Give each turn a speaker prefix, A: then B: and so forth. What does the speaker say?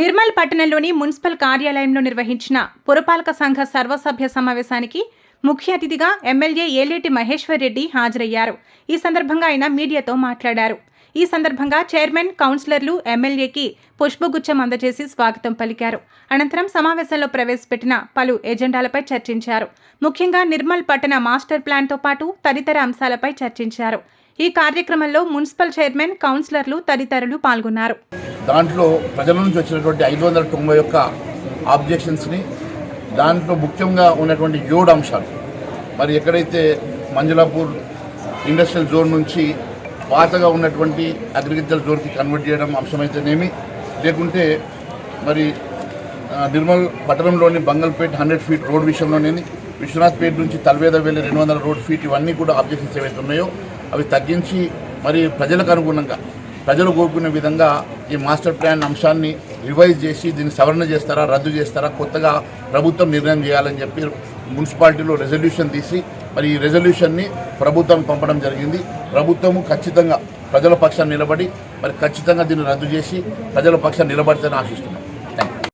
A: నిర్మల్ పట్టణంలోని మున్సిపల్ కార్యాలయంలో నిర్వహించిన పురపాలక సంఘ సర్వసభ్య సమావేశానికి ముఖ్య అతిథిగా ఎమ్మెల్యే ఏలేటి మహేశ్వర్ రెడ్డి హాజరయ్యారు. ఈ సందర్భంగా ఆయన మీడియాతో మాట్లాడారు. ఈ సందర్భంగా చైర్మన్ కౌన్సిలర్లు ఎమ్మెల్యేకి పుష్పగుచ్చం అందజేసి స్వాగతం పలికారు. అనంతరం సమావేశంలో ప్రవేశపెట్టిన పలు ఎజెండాలపై చర్చించారు. ముఖ్యంగా నిర్మల్ పట్టణ మాస్టర్ ప్లాన్తో పాటు తదితర అంశాలపై చర్చించారు. ఈ కార్యక్రమంలో మున్సిపల్ చైర్మన్ కౌన్సిలర్లు తదితరులు పాల్గొన్నారు.
B: దాంట్లో ప్రజల నుంచి వచ్చినటువంటి ఐదు వందల తొంభై ఒక్క ఆబ్జెక్షన్స్ని దాంట్లో ముఖ్యంగా ఉన్నటువంటి ఏడు అంశాలు. మరి ఎక్కడైతే మంజులాపూర్ ఇండస్ట్రియల్ జోన్ నుంచి పాతగా ఉన్నటువంటి అగ్రికల్చర్ జోన్కి కన్వర్ట్ చేయడం అంశమైతేనేమి లేకుంటే మరి నిర్మల్ పట్టణంలోని బంగల్పేట్ హండ్రెడ్ ఫీట్ రోడ్ విషయంలోనేది విశ్వనాథ్పేట్ నుంచి తల్వేద వెళ్ళి రెండు వందల రోడ్ ఫీట్ ఇవన్నీ కూడా ఆబ్జెక్షన్స్ ఏవైతే ఉన్నాయో అవి తగ్గించి మరి ప్రజలకు అనుగుణంగా ప్రజలు కోరుకునే విధంగా ఈ మాస్టర్ ప్లాన్ అంశాన్ని రివైజ్ చేసి దీన్ని సవరణ చేస్తారా రద్దు చేస్తారా కొత్తగా ప్రభుత్వం నిర్ణయం చేయాలని చెప్పి మున్సిపాలిటీలో రెజల్యూషన్ తీసి మరి ఈ రెజల్యూషన్ని ప్రభుత్వం పంపడం జరిగింది. ప్రభుత్వము ఖచ్చితంగా ప్రజల పక్షాన్ని నిలబడి మరి ఖచ్చితంగా దీన్ని రద్దు చేసి ప్రజల పక్షాన్ని నిలబడితేనే ఆశిస్తున్నాం.